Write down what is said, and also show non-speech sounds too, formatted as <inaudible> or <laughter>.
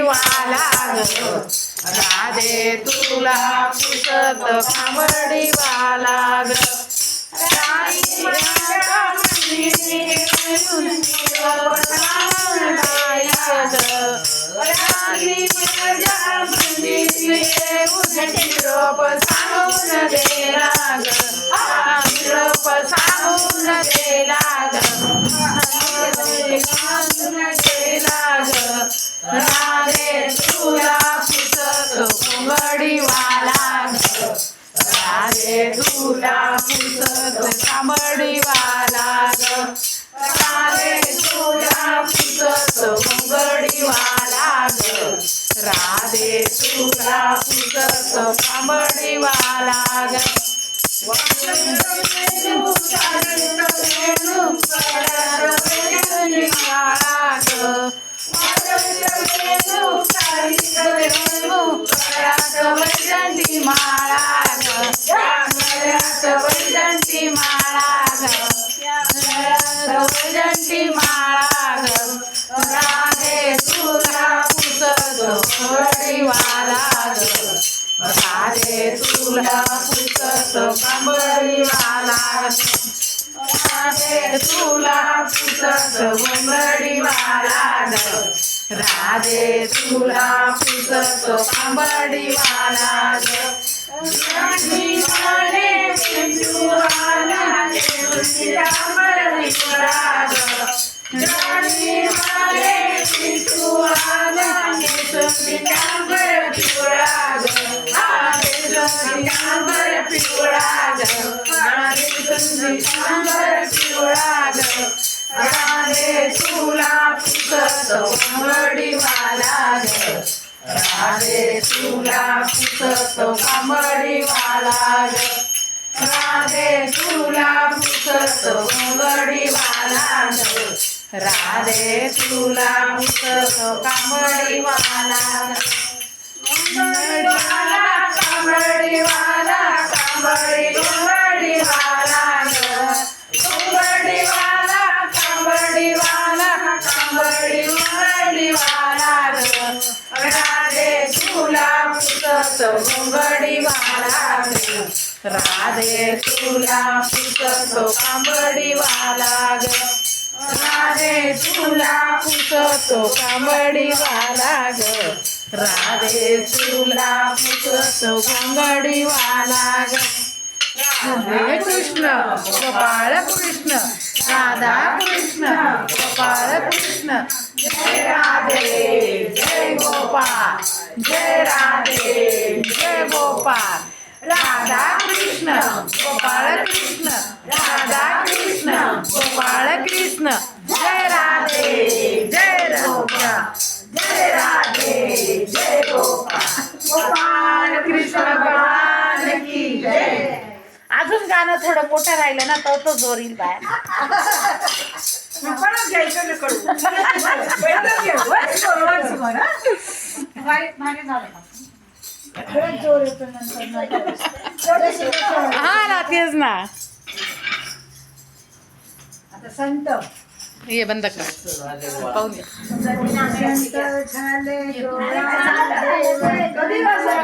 वाला ग. राधे तुला पुसत कांबडी वाला ग. राई माझ्या मंदिरी दे लाग गायक ग. दे लाग कोंबडी वाला राधे तुला पुसत कांबडी वाला राधे तुला पुसत कोंबडी वाला राधे तुला पुसत कांबडी वाला ग वैजंती माळा वैजंती माळा वैजंती माळा राधे तुला पुसत वाला राधे तुला वाला राधे तुला राधे तुला पुसत कांबडी वाला पुसत वाला ग. राधे तुला पुसत कांबडी वाला ग. राधे तुला पुसत कांबडी वाला ग. राधे तुला पुसत कांबडी वाला ग कांबडीवाला कांबडीवाला कांबडीवाला पुसत ग राधे तुला पुसतो कांबडीवाला ग राधे तुला पुसतो कांबडीवाला ग राधे तुला पुसतो कांबडीवाला ग राधे कृष्ण गोपाळ कृष्ण राधा कृष्ण गोपाळ कृष्ण. जय राधे जय गोपाळ जय राधे. गोपाळ राधा कृष्ण. गोपाळ कृष्ण. राधा कृष्ण. गोपाळ कृष्ण. जय राधे. जय जय राधे. जय गोपाळ गोपाळ कृष्ण भगवान की जय. अजून गाणं थोडं मोठं राहिलं ना तर तो जोर येईल बाहेर. परत घ्यायचं कडू भारी <laughs> झालं. परत जोर येतो नंतर. हा ना तेच ना आता संत हे बंद कर पाहून घ्या संत झाले डोळा झाले. कधी वाजवा?